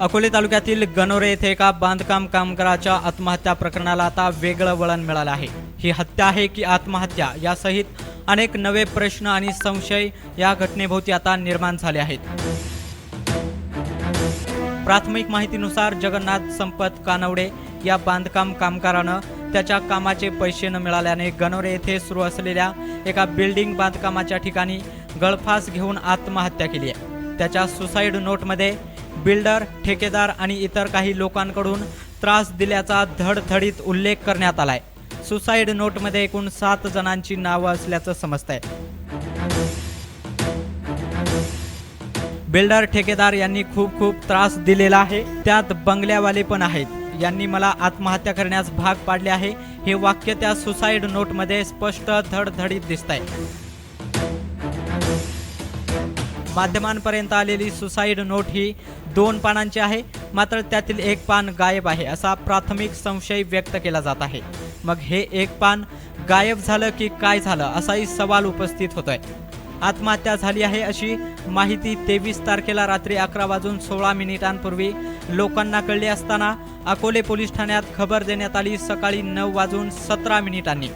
अकोले तालुक्यातील गणोरे येथे एका बांधकाम कामगाराच्या आत्महत्या प्रकरणाला आता वेगळं वळण मिळालं आहे. ही हत्या आहे की आत्महत्या यासहित अनेक नवे प्रश्न आणि संशय या घटनेभोवती आता निर्माण झाले आहेत. प्राथमिक माहितीनुसार जगन्नाथ संपत कानवडे या बांधकाम कामगारानं त्याच्या कामाचे पैसे न मिळाल्याने गणोरे येथे सुरू असलेल्या एका बिल्डिंग बांधकामाच्या ठिकाणी गळफास घेऊन आत्महत्या केली आहे. त्याच्या सुसाईड नोटमध्ये बिल्डर ठेकेदार आणि इतर काही लोकांकडून त्रास दिल्याचा धडधडीत उल्लेख करण्यात आलाय. सुसाईड नोटमध्ये एकूण सात जणांची नावं असल्याचं समजतंय. बिल्डर ठेकेदार यांनी खूप खूप त्रास दिलेला आहे. त्यात बंगल्यावाले पण आहेत. यांनी मला आत्महत्या करण्यास भाग पाडले आहे. हे वाक्य त्या सुसाईड नोटमध्ये स्पष्ट धडधडीत दिसत आहे माध्यमांपर्यंत आलेली सुसाईड नोट ही दोन पानांची आहे. मात्र त्यातील एक पान गायब आहे असा प्राथमिक संशय व्यक्त केला जात आहे. मग हे एक पान गायब झालं की काय झालं असाही सवाल उपस्थित होतोय. आत्महत्या झाली आहे अशी माहिती तेवीस तारखेला रात्री अकरा वाजून सोळा मिनिटांपूर्वी लोकांना कळली असताना अकोले पोलीस ठाण्यात खबर देण्यात आली सकाळी नऊ वाजून सतरा मिनिटांनी.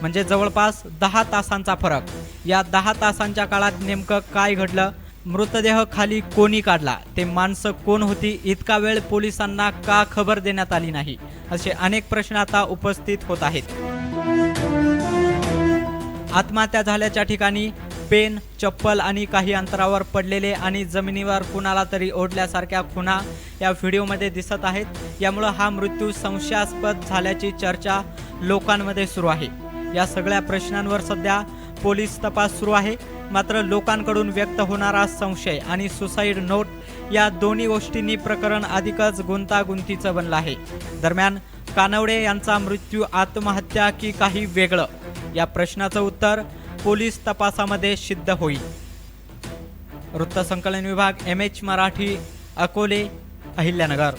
म्हणजे जवळपास दहा तासांचा फरक. या दहा तासांच्या काळात नेमकं काय घडलं? मृतदेह खाली कोणी काढला? ते माणसं कोण होती? इतका वेळ पोलिसांना का खबर देण्यात आली नाही? असे अनेक प्रश्न आता उपस्थित होत आहेत. आत्महत्या झाल्याच्या ठिकाणी पेन चप्पल आणि काही अंतरावर पडलेले आणि जमिनीवर कुणाला तरी ओढल्यासारख्या खुणा या व्हिडिओमध्ये दिसत आहेत. यामुळं हा मृत्यू संशयास्पद झाल्याची चर्चा लोकांमध्ये सुरू आहे. या सगळ्या प्रश्नांवर सध्या पोलीस तपास सुरू आहे. मात्र लोकांकडून व्यक्त होणारा संशय आणि सुसाईड नोट या दोन्ही गोष्टींनी प्रकरण अधिकच गुंतागुंतीचं बनलं आहे. दरम्यान कानवडे यांचा मृत्यू आत्महत्या की काही वेगळं? या प्रश्नाचं उत्तर पोलीस तपासामध्ये सिद्ध होईल. वृत्तसंकलन विभाग एम एच मराठी अकोले अहिल्यानगर.